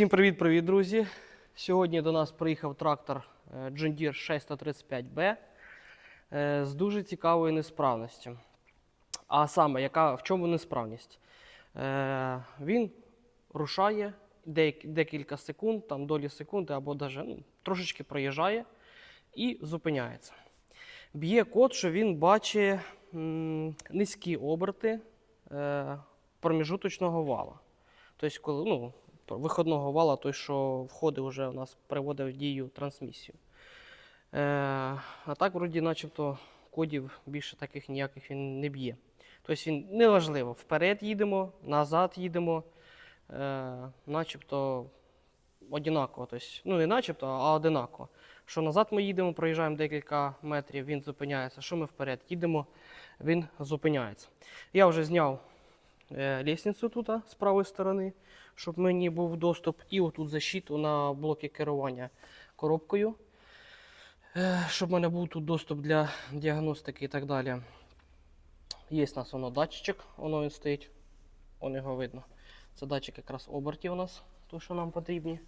Всім привіт-привіт, друзі! Сьогодні до нас приїхав трактор John Deere 635B е, з дуже цікавою несправністю. А саме, яка, в чому несправність? Е, Він рушає декілька секунд, там долі секунди або даже, ну, трошечки проїжджає і зупиняється. Б'є код, що він бачить низькі оберти е, проміжуточного вала. Тобто, коли ну, виходного вала, той, що входить вже у нас приводить в дію трансмісію. Е, а так, вроді, начебто, кодів більше таких ніяких він не б'є. Тобто він неважливо, вперед їдемо, назад їдемо, е, начебто одинаково. Тобто, ну не начебто, а одинаково. Що назад ми їдемо, проїжджаємо декілька метрів, він зупиняється. Що ми вперед їдемо, він зупиняється. Я вже зняв е, лестницю тут з правої сторони, щоб мені був доступ. І отут защиту на блоки керування коробкою, е, щоб в мене був тут доступ для діагностики і так далі. Є у нас воно датчик, воно він стоїть, он його видно. Це датчик якраз обертів у нас, то, що нам потрібні.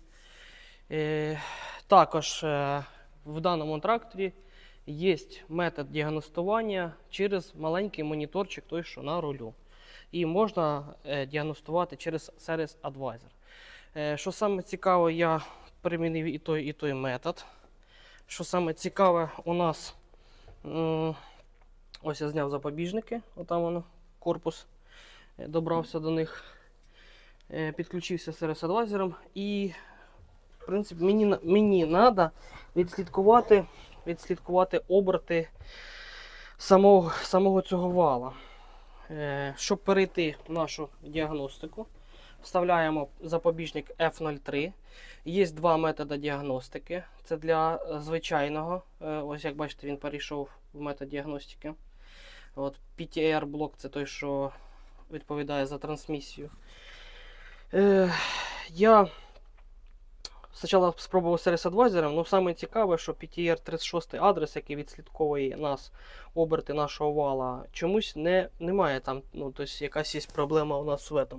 Е, також е, в даному тракторі є метод діагностування через маленький моніторчик, той, що на рулю. І можна е, діагностувати через Service Advisor. Е, що саме цікаве, я примінив і той, і той метод. Що саме цікаве, у нас ось я зняв запобіжники, отам воно, корпус, е, добрався до них, підключився з Service Advisor і в принципі, мені, мені треба відслідкувати, відслідкувати оберти самого, самого цього вала. Е, щоб перейти в нашу діагностику, вставляємо запобіжник F03. Є два методи діагностики. Це для звичайного. е, Ось як бачите, він перейшов в метод діагностики. От, PTR блок це той, що відповідає за трансмісію. Е, я Спочатку спробував Service Advisor, але саме цікаве, що PTR 36 адрес, який відслідковує нас оберти нашого вала, чомусь не, немає там. Ну, тобто якась є проблема у нас в этом.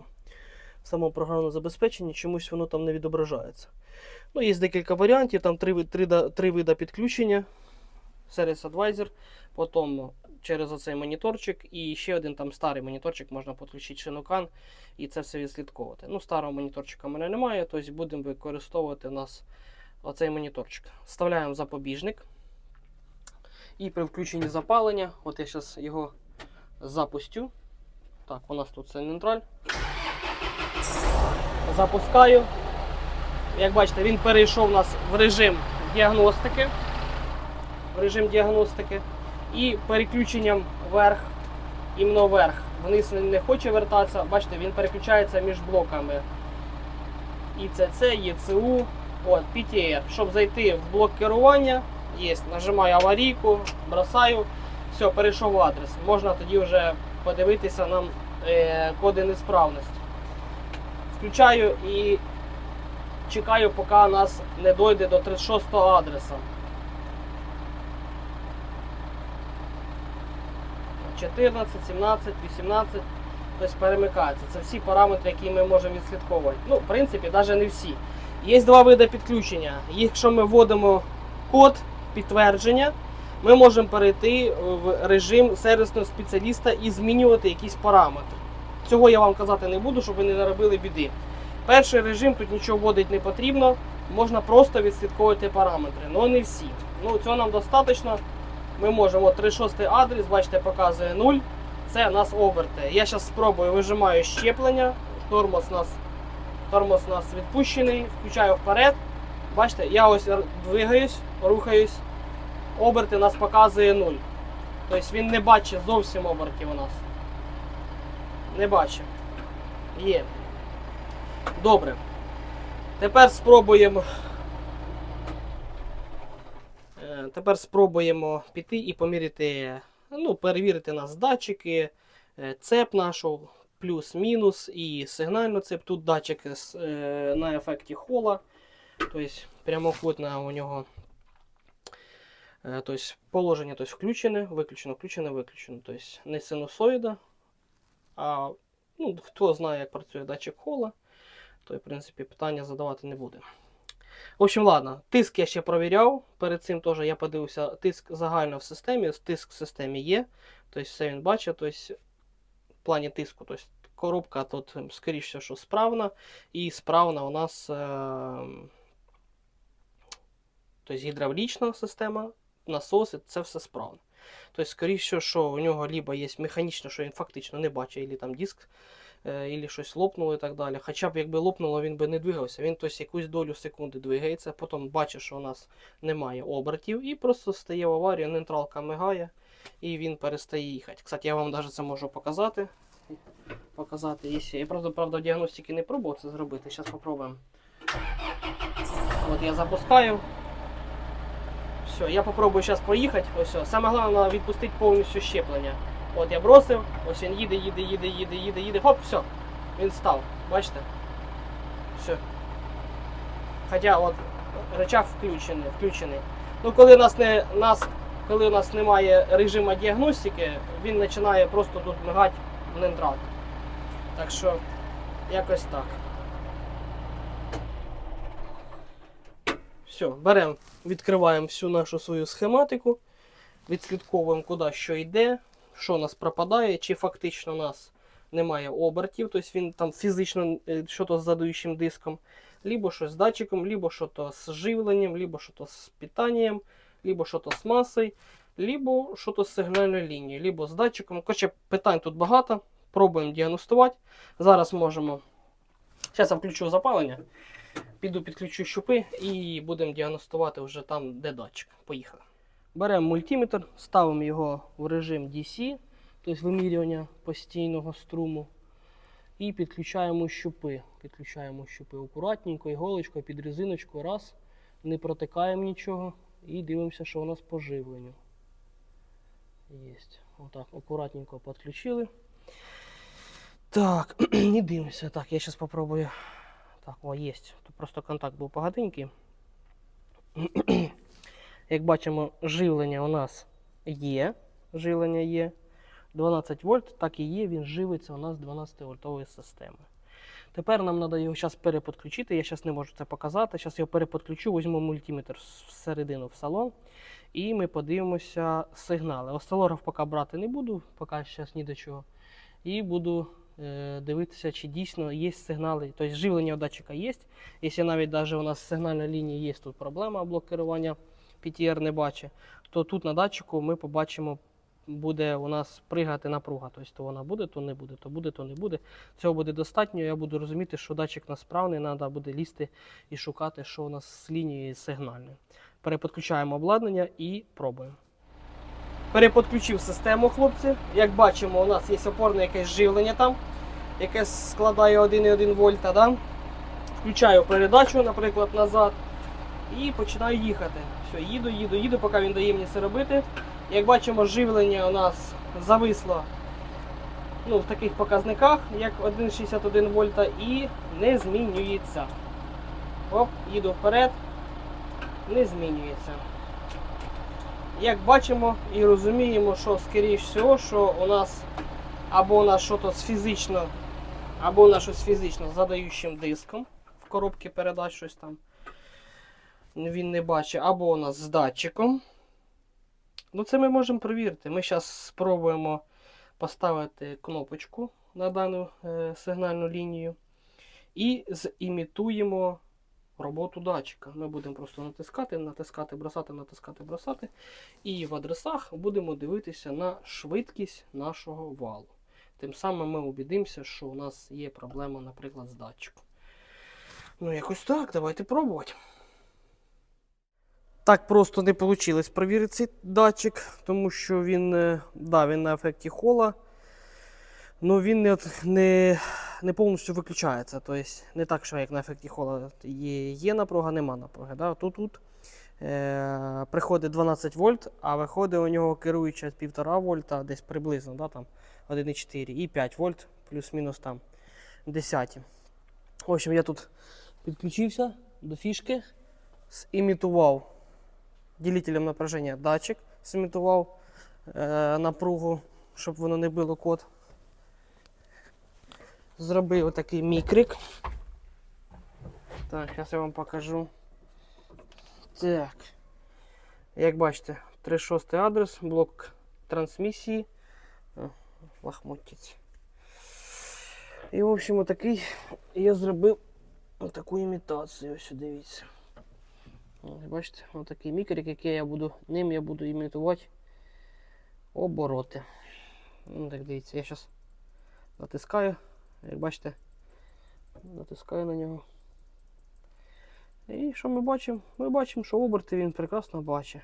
В самому програмному забезпеченні чомусь воно там не відображається. Ну, є декілька варіантів, там три, три, три вида підключення. Service Advisor, потім через оцей моніторчик, і ще один там старий моніторчик можна підключити шинокан і це все відслідковувати. Ну, старого моніторчика в мене немає, тобто будемо використовувати у нас оцей моніторчик. Вставляємо запобіжник. І при включенні запалення, от я зараз його запустю. Так, у нас тут це нейтраль. Запускаю. Як бачите, він перейшов у нас в режим діагностики. В режим діагностики. І переключенням вверх, іменно вверх. Вниз не хоче вертатися. Бачите, він переключається між блоками. ІЦЦ, ЄЦУ, от, PTR. Щоб зайти в блок керування, є. Нажимаю аварійку, бросаю. Все, перейшов в адрес. Можна тоді вже подивитися нам е, коди несправності. Включаю і чекаю, поки нас не дойде до 36 адреса. 14, 17, 18, тобто перемикається. Це всі параметри, які ми можемо відслідковувати. Ну, в принципі, навіть не всі. Є два види підключення. Якщо ми вводимо код підтвердження, ми можемо перейти в режим сервісного спеціаліста і змінювати якісь параметри. Цього я вам казати не буду, щоб ви не наробили біди. Перший режим тут нічого вводити не потрібно, можна просто відслідковувати параметри, але не всі. Ну, цього нам достатньо. Ми можемо 36 адрес, бачите, показує 0. Це нас оберти. Я зараз спробую вижимаю щеплення. Тормоз у нас, тормоз у нас відпущений, включаю вперед. Бачите, я ось двигаюсь, рухаюсь. Оберти нас показує 0. Тобто він не бачить зовсім обертів у нас. Не бачить. Є. Добре. Тепер спробуємо. Тепер спробуємо піти і поміряти, ну, перевірити нас датчики, е, цеп нашу, плюс-мінус і сигнальну цеп. Тут датчик е, на ефекті хола. Тобто прямокутне у нього е, тобто, положення тобто, включене, виключено, включене, виключено. Тобто не синусоїда, а ну, хто знає, як працює датчик хола. то, в принципі, питання задавати не буде. В общем, ладно, тиск я ще провіряв. Перед цим теж я подивився, тиск загально в системі, тиск в системі є. Тобто все він бачить. Тобто, в плані тиску, тобто коробка тут, ем, скоріше, що справна. І справна у нас е, тобто, гідравлічна система, насоси, це все справно. Тобто, скоріше, що у нього либо є механічно, що він фактично не бачить, або там диск, або щось лопнуло і так далі. Хоча б якби лопнуло, він би не двигався. Він тобто, якусь долю секунди двигається, потім бачить, що у нас немає обертів, і просто стає в аварію, нейтралка мигає, і він перестає їхати. Кстати, я вам навіть це можу показати. Показати, якщо... Я правда, правда, діагностики не пробував це зробити. Зараз спробуємо. От я запускаю. Все, я попробую зараз поїхати. Ось. Саме головне відпустити повністю щеплення. От я бросив, ось він їде, їде, їде, їде, їде, їде. Хоп, все. Він став. Бачите? Все. Хоча от рычаг включений. включений. Ну, коли у нас не нас, коли у нас немає режиму діагностики, він починає просто тут мигати в нейтрал. Так що, якось так. Все, беремо, відкриваємо всю нашу свою схематику, відслідковуємо, куди що йде, що у нас пропадає, чи фактично у нас немає обертів, тобто він там фізично е, що з задаючим диском, либо щось з датчиком, либо що то з живленням, либо що з питанням, либо що з масою, либо що з сигнальною лінією, либо з датчиком. Коротше, питань тут багато. Пробуємо діагностувати. Зараз можемо. Зараз я включу запалення. Піду підключу щупи і будемо діагностувати вже там, де датчик. Поїхали. Беремо мультиметр, ставимо його в режим DC, тобто вимірювання постійного струму. І підключаємо щупи. Підключаємо щупи акуратненько, іголочкою під резиночку. Раз. Не протикаємо нічого. І дивимося, що у нас по живленню. Єсть. Отак, акуратненько підключили. Так, і дивимося. Так, я зараз спробую. Так, о, є. Тут просто контакт був погатенький. Як бачимо, живлення у нас є. Живлення є. 12 вольт, так і є, він живиться у нас 12 вольтової системи. Тепер нам треба його зараз переподключити. Я зараз не можу це показати. Зараз його переподключу, візьму мультиметр всередину в салон. І ми подивимося сигнали. Осцилограф поки брати не буду, поки зараз ні до чого. І буду е, дивитися, чи дійсно є сигнали. Тобто живлення у датчика є. Якщо навіть даже у нас з сигнальної лінії є тут проблема блок керування, PTR не бачить, то тут на датчику ми побачимо, буде у нас пригати напруга. Тобто то вона буде, то не буде, то буде, то не буде. Цього буде достатньо. Я буду розуміти, що датчик насправний, треба буде лізти і шукати, що у нас з лінією сигнальною. Переподключаємо обладнання і пробуємо. Переподключив систему, хлопці. Як бачимо, у нас є опорне якесь живлення там, яке складає 1,1 вольта. Да? Включаю передачу, наприклад, назад. І починаю їхати. Все, їду, їду, їду, поки він дає мені це робити. Як бачимо, живлення у нас зависло ну, в таких показниках, як 1,61 вольта, і не змінюється. Оп, їду вперед, не змінюється. Як бачимо і розуміємо, що скоріш всього, що у нас або у нас щось фізично, або у нас щось фізично з задаючим диском в коробці передач щось там. Він не бачить, або у нас з датчиком. Ну, це ми можемо перевірити. Ми зараз спробуємо поставити кнопочку на дану е, сигнальну лінію і зімітуємо роботу датчика. Ми будемо просто натискати, натискати, бросати, натискати, бросати. І в адресах будемо дивитися на швидкість нашого валу. Тим самим ми убідимося, що у нас є проблема, наприклад, з датчиком. Ну, якось так, давайте пробувати. Так просто не вийшло перевірити цей датчик, тому що він, е, да, він на ефекті хола, але він не, не, не повністю виключається. Тобто не так, що як на ефекті хола є, є напруга, нема напруги. Да? Тут, тут е, приходить 12 вольт, а виходить у нього керуюча 1,5 вольта, десь приблизно да, там 1,4 і 5 вольт, плюс-мінус там 10. В общем, я тут підключився до фішки, зімітував ділителем напряження датчик, зімітував е, напругу, щоб воно не било код. Зробив отакий мікрик. Так, зараз я вам покажу. Так. Як бачите, 36 адрес, блок трансмісії. О, Лахмоттіць. І, в общем, отакий я зробив таку імітацію. Ось дивіться. Ось, бачите, отакий мікрик, який я буду, ним я буду імітувати обороти. Ну, так дивіться, я зараз натискаю, як бачите, натискаю на нього. І що ми бачимо? Ми бачимо, що оберти він прекрасно бачить.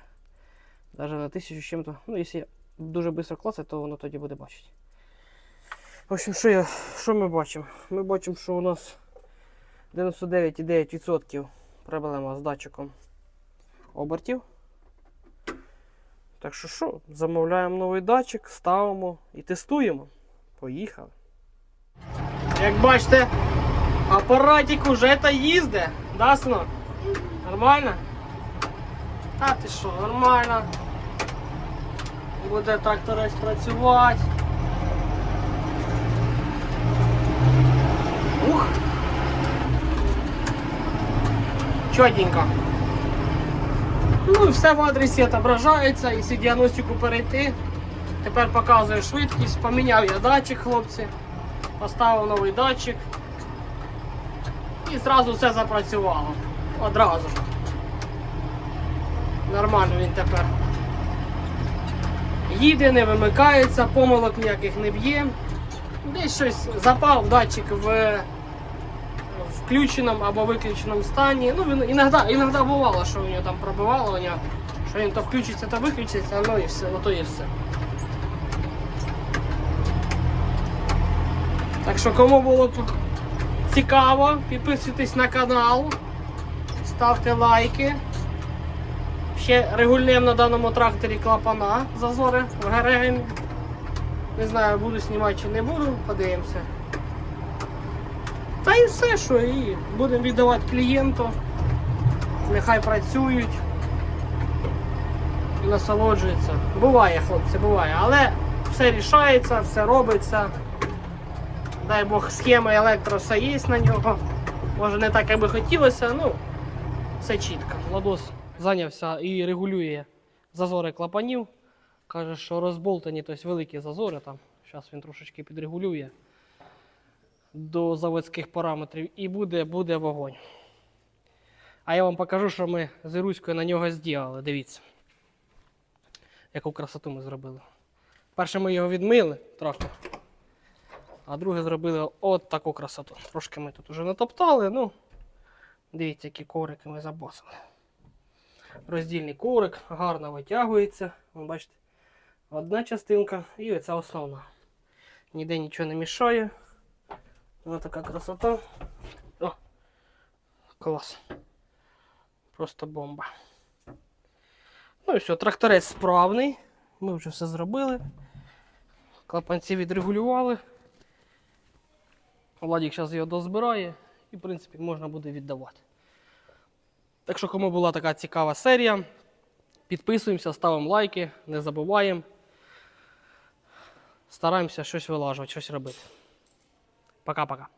Навіть на тисячу чим-то. Ну, якщо дуже швидко клацать, то воно тоді буде бачити. В общем, що, я, що ми бачимо? Ми бачимо, що у нас 99,9% проблема з датчиком обертів. Так що що, замовляємо новий датчик, ставимо і тестуємо. Поїхали. Як бачите, апаратик уже та їздить. Да, синок? Нормально? А ти що, нормально. Буде тракторець працювати. Ух! Чотенько. Ну і все в адресі відображається, якщо діагностику перейти. Тепер показує швидкість, поміняв я датчик, хлопці, поставив новий датчик. І зразу все запрацювало. Одразу ж. Нормально він тепер. Їде, не вимикається, помилок ніяких не б'є. Десь щось запав датчик в включеному або виключеному стані. Ну, він іноді, іноді бувало, що у нього там пробивало, що він то включиться, то виключиться, ну і все, ну то і все. Так що кому було цікаво, підписуйтесь на канал, ставте лайки. Ще регулюємо на даному тракторі клапана зазори в ГРМ. Не знаю, буду знімати чи не буду, подивимося. Та і все, що і будемо віддавати клієнту. Нехай працюють і насолоджуються. Буває, хлопці, буває. Але все рішається, все робиться. Дай Бог, схема електро все є на нього. Може не так, як би хотілося, ну все чітко. Владос зайнявся і регулює зазори клапанів. Каже, що розболтані, тобто великі зазори там. Зараз він трошечки підрегулює до заводських параметрів і буде, буде вогонь. А я вам покажу, що ми з Іруською на нього зробили. Дивіться, яку красоту ми зробили. Перше ми його відмили трохи, а друге зробили от таку красоту. Трошки ми тут вже натоптали, ну, дивіться, які коврики ми забосили. Роздільний коврик гарно витягується. Ви бачите, одна частинка і оця основна. Ніде нічого не мішає. Ось така красота. О, клас. Просто бомба. Ну і все, тракторець справний. Ми вже все зробили. Клапанці відрегулювали. Владік зараз його дозбирає і, в принципі, можна буде віддавати. Так що, кому була така цікава серія, підписуємося, ставимо лайки, не забуваємо. Стараємося щось вилажувати, щось робити. Пока-пока.